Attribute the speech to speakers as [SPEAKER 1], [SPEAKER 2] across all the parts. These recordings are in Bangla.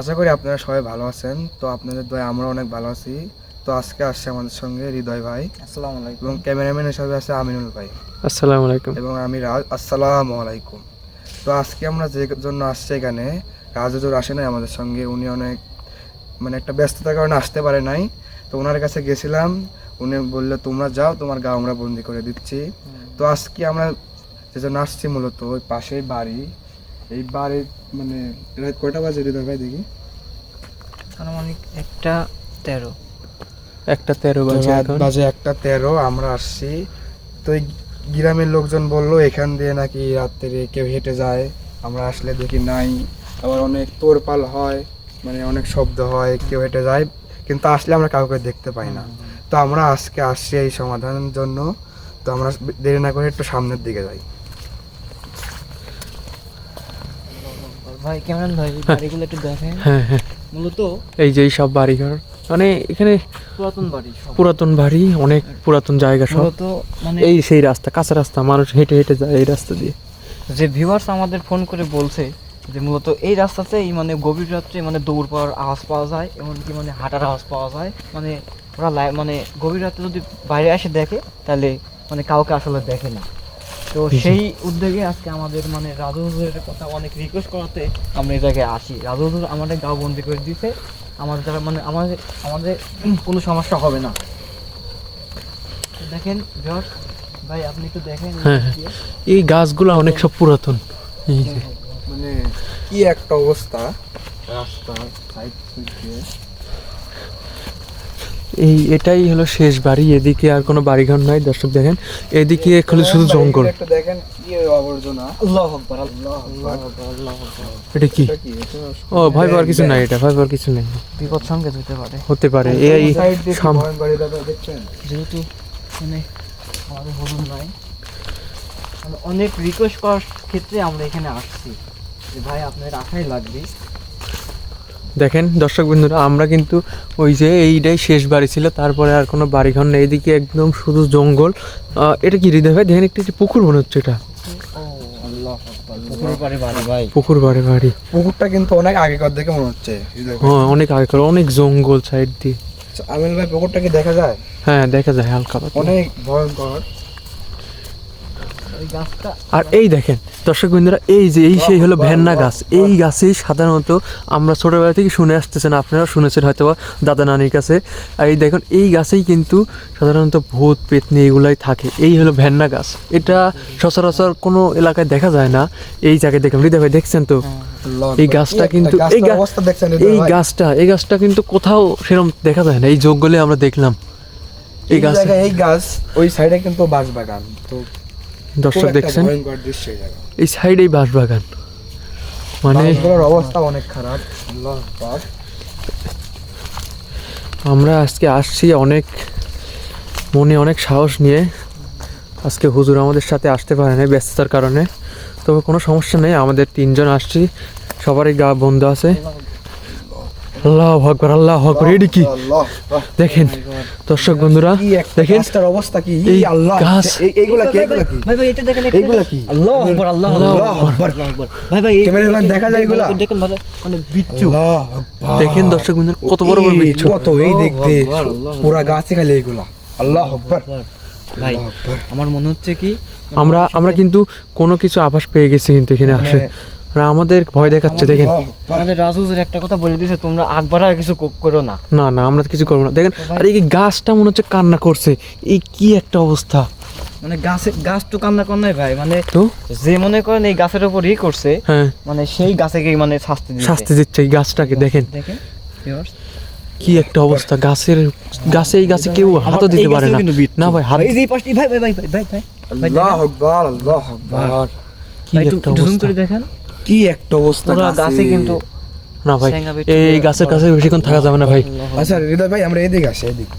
[SPEAKER 1] আশা করি আপনারা সবাই ভালো আছেন তো আপনাদের দয়া আমরা অনেক ভালো আছি তো আজকে আসছে আমাদের সঙ্গে হৃদয় ভাই
[SPEAKER 2] আলাইকুম
[SPEAKER 1] এবং ক্যামেরাম্যান হিসাবে আছে আমিনুল ভাই
[SPEAKER 3] আসসালামু আলাইকুম।
[SPEAKER 1] এবং আমি রাজ আসসালামু আলাইকুম তো আজকে আমরা যে জন্য আসছি এখানে রাজুজুর আসে নাই আমাদের সঙ্গে, উনি অনেক মানে একটা ব্যস্ততার কারণে আসতে পারে নাই। তো ওনার কাছে গেছিলাম উনি বলল তোমরা যাও তোমার গা আমরা বন্দি করে দিচ্ছি। তো আজকে আমরা যে আসছি মূলত ওই পাশেই বাড়ি। এই বাড়ির মানে রাত কয়টা বাজে হৃদয় ভাই দেখি?
[SPEAKER 2] আনুমানিক একটা তেরো।
[SPEAKER 3] একটা তেরো বাজে
[SPEAKER 1] রাত বাজে একটা তেরো আমরা আসছি। তো এই গ্রামের লোকজন বলল এখান দিয়ে নাকি রাত্রে কেউ হেঁটে যায়। আমরা আসলে দেখি নাই। আবার অনেক তোরপাল হয়। মানে অনেক শব্দ হয় কেউ হেঁটে যায় কিন্তু আসলে আমরা কাউকে দেখতে পাই না। তো আমরা আজকে আসছি এই সমাধানের জন্য। তো আমরা দেরি না করে একটু সামনের দিকে যাই।
[SPEAKER 2] ভাই কেমন ভাই? বাড়িগুলো একটু দেখেন।
[SPEAKER 3] হ্যাঁ হ্যাঁ।
[SPEAKER 2] মূলত
[SPEAKER 3] এই যে এই সব বাড়িঘর মানে এখানে
[SPEAKER 2] পুরাতন বাড়ি
[SPEAKER 3] পুরাতন বাড়ি অনেক পুরাতন জায়গা সব।
[SPEAKER 2] মূলত মানে
[SPEAKER 3] এই সেই রাস্তা কাঁচা রাস্তা মানুষ হেঁটে হেঁটে যায় এই রাস্তা দিয়ে।
[SPEAKER 2] যে ভিউয়ার্স আমাদের ফোন করে বলছে যে মূলত এই রাস্তাতেই মানে গভীর রাত্রে মানে দৌড় পাওয়ার আওয়াজ পাওয়া যায় এমনকি মানে হাঁটার আওয়াজ পাওয়া যায়। মানে ওরা লাই- মানে গভীর রাত্রে যদি বাইরে এসে দেখে তাহলে মানে কাউকে আসলে দেখে না। তো সেই উদ্যোগে আজকে আমাদের মানে রাজু হুজুরের কথা অনেক রিকোয়েস্ট করাতে আমরা এই জায়গায় আসি। রাজু হুজুর আমাদের গাঁও বন্দি করে দিতে আমাদের দ্বারা মানে আমাদের আমাদের কোনো সমস্যা হবে না। দেখেন ভাই আপনি একটু দেখেন।
[SPEAKER 3] হ্যাঁ, হ্যাঁ। এই গাছগুলো অনেক সব পুরাতন। এই যে।
[SPEAKER 1] মানে কি একটা অবস্থা? রাস্তা সাইড দিয়ে।
[SPEAKER 3] এই এটাই হলো শেষ বাড়ি এদিকে আর কোনো বাড়িঘর নাই দর্শক দেখেন। এদিকে খালি শুধু জঙ্গল।
[SPEAKER 1] দেখেন কি আবর্জনা।
[SPEAKER 2] আল্লাহ আকবার আল্লাহ আকবার আল্লাহ আকবার।
[SPEAKER 3] এটা কি?
[SPEAKER 1] এটা কি? এটা
[SPEAKER 3] ও কিছু নাই এটা কিছু নেই।
[SPEAKER 2] বিপদ সংকেত হতে পারে।
[SPEAKER 3] হতে পারে এই
[SPEAKER 1] সাইড দিয়ে
[SPEAKER 3] সাম-
[SPEAKER 1] ভয়ঙ্কর বাড়ি দাদা দেখছেন?
[SPEAKER 2] যেহেতু মানে আমাদের হলুদ নাই অনেক রিকোয়েস্ট করার ক্ষেত্রে আমরা এখানে আসছি। ভাই আপনার আশাই লাগবে।
[SPEAKER 3] দেখেন দর্শক বন্ধুরা আমরা কিন্তু ওই যে এইটাই শেষ বাড়ি ছিল তারপরে আর কোনো বাড়িঘর নেই। এদিকে একদম শুধু জঙ্গল। এটা কি হৃদয় ভাই? দেখেন একটু পুকুর মনে হচ্ছে এটা।
[SPEAKER 2] ও আল্লাহ আকবার। পুকুরের পাড়ে বাড়ি ভাই।
[SPEAKER 3] পুকুর বাড়ি বাড়ি।
[SPEAKER 1] পুকুরটা কিন্তু অনেক আগেকার দেখে মনে হচ্ছে
[SPEAKER 3] হ্যাঁ অনেক আগেকার অনেক জঙ্গল সাইড দিয়ে।
[SPEAKER 1] আচ্ছা, আমিল ভাই পুকুরটা কি দেখা যায়?
[SPEAKER 3] হ্যাঁ দেখা যায় হালকা
[SPEAKER 1] অনেক ভয়ঙ্কর।
[SPEAKER 3] আর এই দেখেন দর্শক বন্ধুরা এই যে এই সেই হলো ভেন্না গাছ। এই গাছেই সাধারণত আমরা ছোটবেলা থেকে শুনে আসতেছেন আপনারা শুনেছেন হয়তো বা দাদা নানির কাছে। আর এই দেখুন এই গাছেই কিন্তু সাধারণত ভূত পেতনি এগুলাই থাকে। এই হলো ভেন্না গাছ। এটা সচরাচর কোনো এলাকায় দেখা যায় না। এই জায়গায় দেখুন হৃদয় ভাই দেখছেন তো? এই গাছটা কিন্তু এই এই গাছটা এই গাছটা কিন্তু কোথাও সেরকম দেখা যায় না। এই জঙ্গলে আমরা দেখলাম। এই
[SPEAKER 1] এই
[SPEAKER 3] গাছ
[SPEAKER 1] এই গাছ ওই সাইডে কিন্তু বাঁশ বাগান তো
[SPEAKER 3] দর্শক দেখছেন?
[SPEAKER 1] এই
[SPEAKER 3] সাইডেই বাঁশবাগান। মানে
[SPEAKER 1] অবস্থা অনেক খারাপ
[SPEAKER 3] আমরা আজকে আসছি অনেক মনে অনেক সাহস নিয়ে। আজকে হুজুর আমাদের সাথে আসতে পারে না ব্যস্ততার কারণে। তবে কোনো সমস্যা নেই আমাদের তিনজন আসছি। সবারই গা বন্ধ আছে। আল্লাহ আকবর আল্লাহ আকবর এটি কি? দেখেন দর্শক বন্ধুরা দেখেন
[SPEAKER 1] অবস্থা কি?
[SPEAKER 3] এই
[SPEAKER 1] আল্লাহ।
[SPEAKER 3] গাছ।
[SPEAKER 1] এইগুলা কি? এইগুলা কি?
[SPEAKER 2] ভাই ভাই এটা দেখেন
[SPEAKER 1] এইগুলা কি?
[SPEAKER 2] আল্লাহ আকবার আল্লাহ আকবার। ভাই ভাই এই-
[SPEAKER 1] ক্যামেরাম্যান দেখা যায় এগুলা?
[SPEAKER 2] দেখেন ভালো মানে বিচ্ছু।
[SPEAKER 3] দেখেন দর্শক বন্ধুরা কত বড় বড় বিচ্ছু।
[SPEAKER 1] কত এই দেখতে। পুরা গাছে খালি এইগুলা আল্লাহ আকবার।
[SPEAKER 2] ভাই আমার মনে হচ্ছে কি
[SPEAKER 3] আমরা আমরা কিন্তু কোনো কিছু আভাস পেয়ে গেছি কিন্তু এখানে আসে। আমাদের ভয় দেখাচ্ছে দেখেন
[SPEAKER 1] আল্লাহ।
[SPEAKER 2] আমাদের রাজুজের একটা কথা বলে দিয়েছে তোমরা আকবার আর কিছু করো না
[SPEAKER 3] না না আমরা কিছু করব না দেখেন আর এই গাছটা মনে হচ্ছে কান্না করছে এই কি একটা অবস্থা
[SPEAKER 2] মানে গাছে গাছ তো কান্না কন্যাই ভাই মানে
[SPEAKER 3] তো
[SPEAKER 2] যে মনে করেন এই গাছের উপর ই করছে
[SPEAKER 3] হ্যাঁ
[SPEAKER 2] মানে সেই গাছেকে মানে শাস্তি দিচ্ছে
[SPEAKER 3] শাস্তি দিচ্ছে এই গাছটাকে দেখেন
[SPEAKER 2] দেখেন
[SPEAKER 3] কি একটা অবস্থা গাছের গাছে এই গাছে কেউ হাতও দিতে পারে না না ভাই হাত
[SPEAKER 2] এই যে এই ভাই ভাই ভাই ভাই ভাই ভাই
[SPEAKER 1] আকবার আল্লাহ আকবার
[SPEAKER 3] কি
[SPEAKER 2] একটা
[SPEAKER 3] অবস্থা
[SPEAKER 2] দেখেন
[SPEAKER 1] কি একটা অবস্থা। গাছে।
[SPEAKER 2] কিন্তু
[SPEAKER 3] না ভাই এই গাছের কাছে বেশিক্ষণ থাকা যাবে না ভাই।
[SPEAKER 1] আচ্ছা হৃদয় ভাই আমরা এদিকে আসি এদিকে।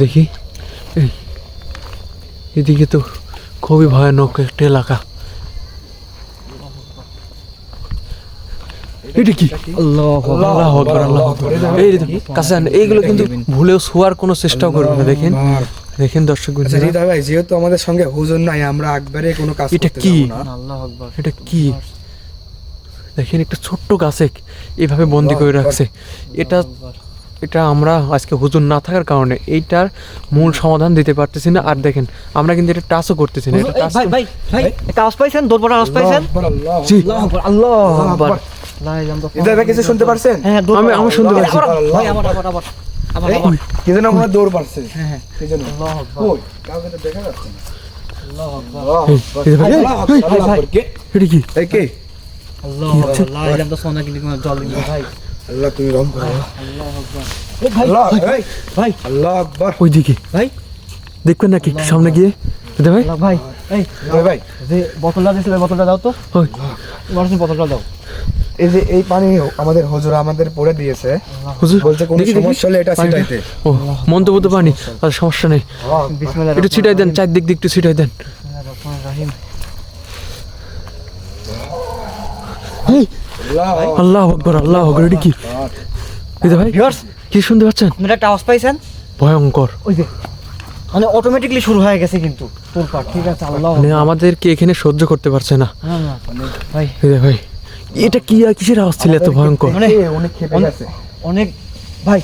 [SPEAKER 3] দেখি। এদিকে তো খুবই ভয়ানক একটা এলাকা। এটা কি?
[SPEAKER 2] আল্লাহ
[SPEAKER 3] আল্লাহ আকবার আল্লাহ এই কাছে এইগুলো কিন্তু ভুলেও শোয়ার কোনো চেষ্টাও করবে না দেখেন। দেখেন দর্শক
[SPEAKER 1] আচ্ছা হৃদয় ভাই যেহেতু আমাদের সঙ্গে হুজুর নাই আমরা একবারে কোনো কাজ
[SPEAKER 3] এটা
[SPEAKER 1] করতে
[SPEAKER 3] কি?
[SPEAKER 1] না।
[SPEAKER 2] আল্লাহ আকবার
[SPEAKER 3] এটা কি? দেখেন একটা ছোট্ট গাছে এভাবে বন্দি করে রাখছে। এটা এটা আমরা আজকে হুজুর না থাকার কারণে এইটার মূল সমাধান দিতে পারতেছি না। আর দেখেন আমরা কিন্তু এটা টাচও করতেছি না। এটা
[SPEAKER 2] এই, ভাই ভাই ভাই আওয়াজ পাইছেন? দোরপাড়া আওয়াজ পাইছেন?
[SPEAKER 1] আল্লাহ আকবার, আল্লাহ
[SPEAKER 3] জি।
[SPEAKER 2] আল্লাহ আকবার আকবার।
[SPEAKER 1] আকবার। ভাই কিছু শুনতে পারছেন?
[SPEAKER 2] হ্যাঁ
[SPEAKER 3] আমি- আমি শুনতে পাচ্ছি।
[SPEAKER 2] আবার, আবার আবার।
[SPEAKER 1] দৌড় পারছে
[SPEAKER 2] হ্যাঁ হ্যাঁ।
[SPEAKER 1] কি যেন।
[SPEAKER 2] আল্লাহ আকবার।
[SPEAKER 1] কই? কাউকে তো দেখা যাচ্ছে না।
[SPEAKER 2] আল্লাহ আকবার।
[SPEAKER 1] আল্লাহ
[SPEAKER 3] এই,
[SPEAKER 1] আকবার।
[SPEAKER 3] হৃদয় ভাই,
[SPEAKER 1] তুমি
[SPEAKER 2] আল্লাহ আকবার।
[SPEAKER 3] ওইদিকে দেখবেন নাকি? সামনে গিয়ে। ভাই?
[SPEAKER 2] ভাই।
[SPEAKER 1] ভাই
[SPEAKER 2] যে বোতলটা দিয়েছিল বোতলটা দাও তো।
[SPEAKER 3] ওই।
[SPEAKER 2] বোতলটা দাও।
[SPEAKER 1] এই যে এই পানি আমাদের হুজুর আমাদের পড়ে দিয়েছে।
[SPEAKER 3] হুজুর
[SPEAKER 1] বলছে কোনো। সমস্যা হলে এটা ছিটাইতে।
[SPEAKER 3] ও মন্তব্য পানি আর সমস্যা নেই। একটু ছিটাই দেন চারদিক দিক একটু ছিটাই দেন।
[SPEAKER 1] আল্লাহ
[SPEAKER 3] আল্লাহ আকবর আল্লাহ আকবর এটা কি? হৃদয় ভাই
[SPEAKER 2] ভিউয়ার্স
[SPEAKER 3] কি শুনতে পাচ্ছেন?
[SPEAKER 2] আপনারা একটা আওয়াজ পাইছেন?
[SPEAKER 3] ভয়ঙ্কর।
[SPEAKER 2] ওই যে মানে অটোমেটিকলি শুরু হয়ে গেছে কিন্তু তোরপাট ঠিক আছে আল্লাহ
[SPEAKER 3] মানে আমাদেরকে এখানে সহ্য করতে পারছে না।
[SPEAKER 2] ভাই।
[SPEAKER 3] ভাই এটা কি আর কিসের আওয়াজ ছিল এত ভয়ঙ্কর?
[SPEAKER 2] মানে
[SPEAKER 1] অনেক খেপে গেছে।
[SPEAKER 2] অনেক ভাই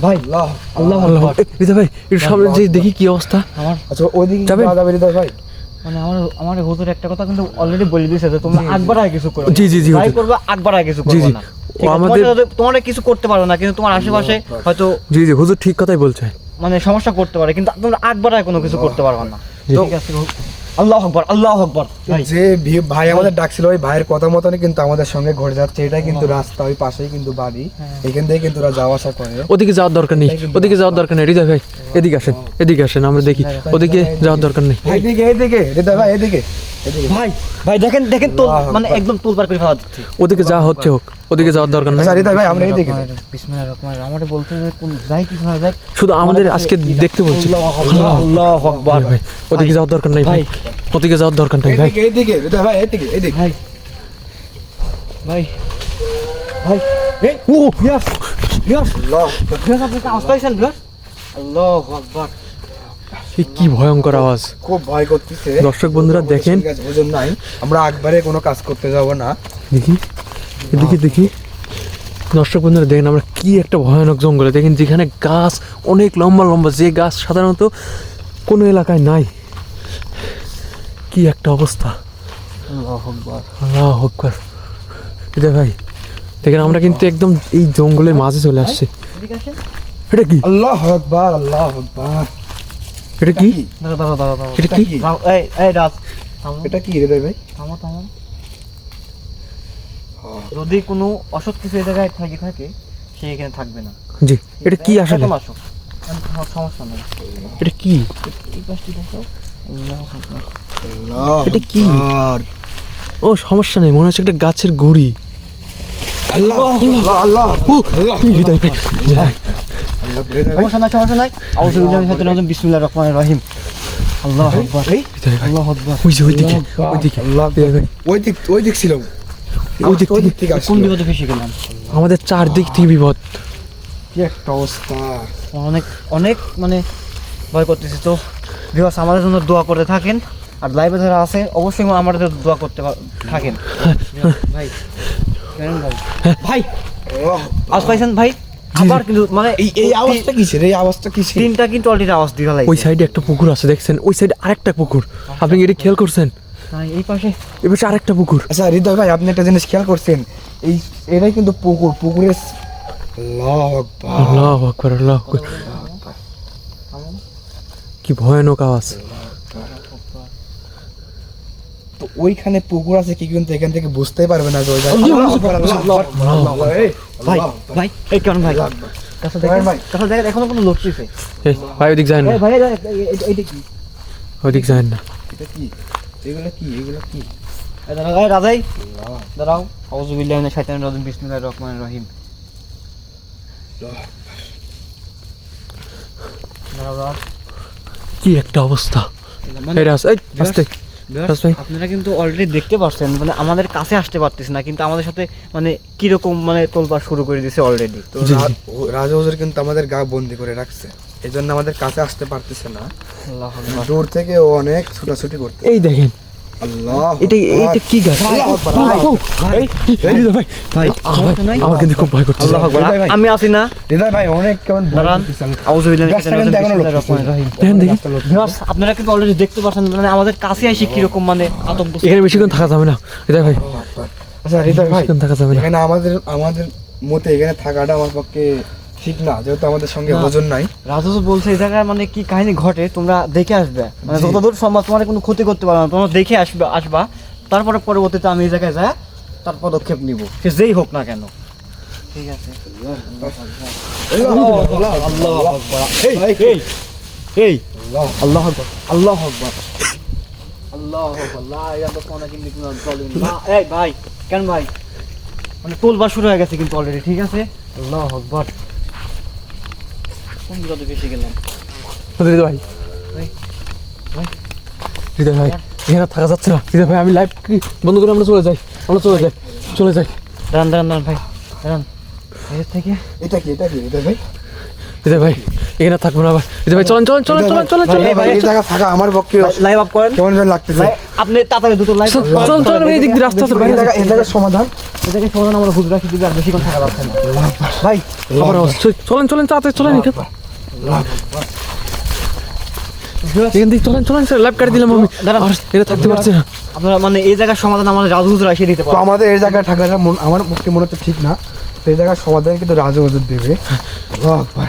[SPEAKER 2] ভাই
[SPEAKER 1] আল্লাহ
[SPEAKER 2] আল্লাহ
[SPEAKER 3] আল্লাহ।
[SPEAKER 2] আকবার।
[SPEAKER 3] ভাই একটু সামনে যে দেখি কি অবস্থা।
[SPEAKER 2] আমার
[SPEAKER 1] আচ্ছা ওইদিকে যাবে হৃদয় ভাই
[SPEAKER 2] মানে আমার আমার হুজুর একটা কথা কিন্তু অলরেডি বলে দিয়েছে যে তোমরা আকবার আগে কিছু করো
[SPEAKER 3] জি, জি, জি, হুজুর।
[SPEAKER 2] করবে আকবার আগে কিছু করবে না?
[SPEAKER 3] আমাদের-
[SPEAKER 2] তোমার কিছু করতে পারো না কিন্তু তোমার আশেপাশে হয়তো
[SPEAKER 3] জি জি হুজুর ঠিক কথাই বলছে।
[SPEAKER 2] মানে সমস্যা করতে পারে কিন্তু তোমরা আকবার কোনো কিছু করতে পারবে না। ঠিক আছে আল্লাহ আকবর আল্লাহ আকবর।
[SPEAKER 1] যে ভাই আমাদের ডাকছিল ওই ভাইয়ের কথা মতনই কিন্তু আমাদের সঙ্গে ঘুরে যাচ্ছে। এটাই কিন্তু রাস্তা ওই পাশেই কিন্তু বাড়ি।
[SPEAKER 2] হ্যাঁ।
[SPEAKER 1] এখান থেকে কিন্তু ওরা যাওয়া আসা করে।
[SPEAKER 3] ওদিকে যাওয়ার দরকার নেই ওদিকে যাওয়ার দরকার নেই। হৃদয় ভাই এদিকে আসেন এদিকে আসেন আমরা দেখি। ওদিকে যাওয়ার দরকার নেই।
[SPEAKER 1] এদিকে এদিকে হৃদয় ভাই এদিকে।
[SPEAKER 2] ভাই ভাই দেখেন দেখেন তোল মানে। একদম তোলবার করে ফেলা দিচ্ছি
[SPEAKER 3] ওদিকে যা হচ্ছে হোক ওদিকে যাওয়ার দরকার নেই।
[SPEAKER 1] আচ্ছা ভাই আমরা এইদিকে যাই।
[SPEAKER 2] বিসমিল্লাহির রহমানির রহিম আমাদের বলতে যে কোন যাই কি শোনা যায়
[SPEAKER 3] শুধু আমাদের আজকে দেখতে বলছি।
[SPEAKER 2] আল্লাহ আকবার
[SPEAKER 3] ভাই ওদিকে যাওয়ার দরকার নেই ভাই। ওদিকে যাওয়ার দরকার নেই ভাই।
[SPEAKER 1] এইদিকে হৃদয় ভাই এইদিকে এইদিকে
[SPEAKER 2] ভাই। ভাই। ভাই। এই ও! ইয়াস ইয়াস।
[SPEAKER 1] আল্লাহ
[SPEAKER 2] ইয়াস আপনি আওয়াজ পাইছেন ইয়াস? আল্লাহ আকবার।
[SPEAKER 3] এ কি ভয়ঙ্কর আওয়াজ?
[SPEAKER 1] খুব ভয় করতেছে।
[SPEAKER 3] দর্শক বন্ধুরা দেখেন।
[SPEAKER 1] ওজন নাই। আমরা একবারে কোনো কাজ করতে যাব না।
[SPEAKER 3] দেখি। এদিকে দেখি। দর্শক বন্ধুরা দেখেন আমরা কি একটা ভয়ানক জঙ্গলে। দেখেন যেখানে গাছ অনেক লম্বা লম্বা। যে গাছ সাধারণত কোনো এলাকায় নাই। কি একটা অবস্থা।
[SPEAKER 2] আল্লাহ আকবার।
[SPEAKER 3] আল্লাহ এটা ভাই দেখেন আমরা কিন্তু একদম এই জঙ্গলের মাঝে চলে আসছি। এটা কি?
[SPEAKER 1] আল্লাহ আকবার আল্লাহ আকবার।
[SPEAKER 3] এটা কি?
[SPEAKER 2] দাঁড়া দাঁড়া দাঁড়া দাঁড়া
[SPEAKER 3] এটা কি?
[SPEAKER 2] এই এই রাজ
[SPEAKER 1] এটা কি হৃদয় ভাই?
[SPEAKER 2] থামো থামো। যদি কোনো অসৎ কিছু এই জায়গায় থাকে থাকে সে এখানে থাকবে না।
[SPEAKER 3] জি এটা কি আসলে?
[SPEAKER 2] সমস্যা নেই।
[SPEAKER 3] এটা কি?
[SPEAKER 2] এই পাশটি দেখো।
[SPEAKER 3] এটা কি? ও সমস্যা নেই মনে হচ্ছে একটা গাছের গুড়ি।
[SPEAKER 1] আল্লাহ আল্লাহ আল্লাহ। আল্লাহ
[SPEAKER 2] সমস্যা নাই সমস্যা নাই আউযু মিনাশ শাইতানির রাজিম বিসমিল্লাহির রহমানির রহিম আল্লাহ আকবার
[SPEAKER 1] এই,
[SPEAKER 3] হৃদয়
[SPEAKER 2] আল্লাহ আকবার
[SPEAKER 3] ওই যে
[SPEAKER 1] ওই দিক ওই দিক
[SPEAKER 3] ওই দিক
[SPEAKER 1] ওই দিক থেকে
[SPEAKER 2] কোন
[SPEAKER 1] আসছিল
[SPEAKER 2] বিপদে ফেসে গেলাম
[SPEAKER 3] আমাদের চারদিক থেকে বিপদ
[SPEAKER 1] কি একটা অবস্থা
[SPEAKER 2] অনেক অনেক মানে ভয় করতেছি তো ভিউয়ার্স আমাদের জন্য দোয়া করতে থাকেন আর লাইভে যারা আছে অবশ্যই আমাদের দোয়া করতে থাকেন ভাই ভাই আওয়াজ পাইছেন ভাই আবার কিন্তু মানে
[SPEAKER 1] এই এই আওয়াজটা কিসের? এই আওয়াজটা কিসের?
[SPEAKER 2] তিনটা কিন্তু অলরেডি আওয়াজ দিয়ে ফেলাই
[SPEAKER 3] ওই সাইডে একটা পুকুর আছে দেখছেন? ওই সাইডে আরেকটা পুকুর। আপনি কি এটা খেয়াল করছেন?
[SPEAKER 2] এই পাশে।
[SPEAKER 3] এবার আরেকটা পুকুর।
[SPEAKER 1] আচ্ছা হৃদয় ভাই আপনি একটা জিনিস খেয়াল করছেন? এই এটাই কিন্তু পুকুর। পুকুরের আল্লাহ আকবার।
[SPEAKER 3] আল্লাহ আকবার কি ভয়ানক আওয়াজ।
[SPEAKER 1] তো ওইখানে পুকুর আছে কি কিন্তু এখান থেকে বুঝতেই পারবে না যে ওই
[SPEAKER 2] ভাই। ভাই এই কেমন ভাই? কাছে দেখেন কাছে দেখেন এখনও কোনো লড়তেছে
[SPEAKER 3] এই ভাই ওদিক যায় না।
[SPEAKER 2] ভাই এই- এই- এই- এইটা কি
[SPEAKER 3] ওদিক যায় না।
[SPEAKER 1] এটা কি? এগুলো কি? এগুলো কি?
[SPEAKER 2] এই দাঁড়াও এই রাজাই। দাঁড়াও। আউযু শাইতানির রাজিম। বিসমিল্লাহির রহমানির রহিম। দাঁড়াও দাঁড়াও।
[SPEAKER 3] কি একটা অবস্থা।
[SPEAKER 2] মানে
[SPEAKER 3] এই আস্তে। ভাই
[SPEAKER 2] আপনারা কিন্তু অলরেডি দেখতে পাচ্ছেন মানে আমাদের কাছে আসতে পারতেছে না কিন্তু আমাদের সাথে মানে কীরকম মানে তোলবার শুরু করে দিয়েছে অলরেডি
[SPEAKER 1] তো রাজা হুজুর কিন্তু আমাদের গা বন্দি করে রাখছে। এই জন্য আমাদের কাছে আসতে পারতেছে না। দূর থেকে ও অনেক ছোটাছুটি করতে
[SPEAKER 3] এই দেখেন এটা এটা কি গাছ? ভাই আমার কিন্তু খুব ভয়।
[SPEAKER 2] আমি আছি না।
[SPEAKER 1] হৃদয় ভাই অনেক কেমন
[SPEAKER 2] দাঁড়ান। আপনারা কিন্তু অলরেডি দেখতে পাচ্ছেন মানে আমাদের কাছে এসে কীরকম মানে আতঙ্ক
[SPEAKER 3] এখানে বেশিক্ষণ থাকা যাবে না। হৃদয় ভাই।
[SPEAKER 1] আচ্ছা হৃদয় ভাই।
[SPEAKER 3] থাকা যাবে না।
[SPEAKER 1] এখানে আমাদের আমাদের মতে এখানে থাকাটা আমার পক্ষে ঠিক না যেহেতু আমাদের সঙ্গে ওজন নাই।
[SPEAKER 2] রাজু বলছে এই জায়গায় মানে কি কাহিনী ঘটে? তোমরা দেখে আসবে। মানে। যতদূর সম্ভব তোমার কোনো ক্ষতি করতে পারবে না। তোমরা দেখে আসবে আসবা। তারপরে পরবর্তীতে আমি এই জায়গায় যাই তার পদক্ষেপ নিব। সে যেই হোক না কেন। ঠিক আছে। এই এই এই আল্লাহ আকবার আল্লাহ আকবার। আল্লাহ এই ভাই কেন ভাই? মানে তোলবার শুরু হয়ে গেছে কিন্তু অলরেডি ঠিক আছে? আল্লাহ আকবার। কোন বেশি গেলাম?
[SPEAKER 3] হৃদয় ভাই।
[SPEAKER 2] ভাই, ভাই।
[SPEAKER 3] হৃদয় ভাই এখানে থাকা যাচ্ছে না। হৃদয় ভাই আমি লাইভ বন্ধ করে আমরা চলে যাই। আমরা চলে যাই। চলে যাই।
[SPEAKER 2] দাঁড়ান দাঁড়ান দাঁড়ান ভাই। দাঁড়ান। এর থেকে?
[SPEAKER 1] এটা কি এটা কি হৃদয় ভাই?
[SPEAKER 3] হৃদয় ভাই এখানে থাকব না আবার। হৃদয় ভাই চলেন চলেন চলেন চলেন চলেন চলেন।
[SPEAKER 1] ভাই এই জায়গা থাকা আমার পক্ষে
[SPEAKER 2] লাইভ আপ করেন।
[SPEAKER 1] কেমন যেন লাগতেছে।
[SPEAKER 2] আপনি তাড়াতাড়ি দুটো লাইভ
[SPEAKER 3] চল চল এই দিক দিয়ে রাস্তা আছে
[SPEAKER 1] এই জায়গা এই জায়গার সমাধান।
[SPEAKER 2] এটাকে সমাধান আমরা হুজুর রাখি দিবি আর বেশিক্ষণ থাকা যাচ্ছে না। ভাই
[SPEAKER 3] চলেন চলেন তাড়াতাড়ি চলেন এখান। এখান থেকে চলেন চলেন লাইভ কাটি দিলাম আমি।
[SPEAKER 2] দাঁড়ান।
[SPEAKER 3] এটা থাকতে পারছি না।
[SPEAKER 2] আপনারা মানে এই জায়গার সমাধান আমাদের রাজু হুজুর এসে দিতে
[SPEAKER 1] তো আমাদের এই জায়গায় থাকাটা মন- আমার মুক্তি মনে হচ্ছে ঠিক না। তো এই জায়গার সমাধান কিন্তু রাজু দেবে। আল্লাহু আকবার।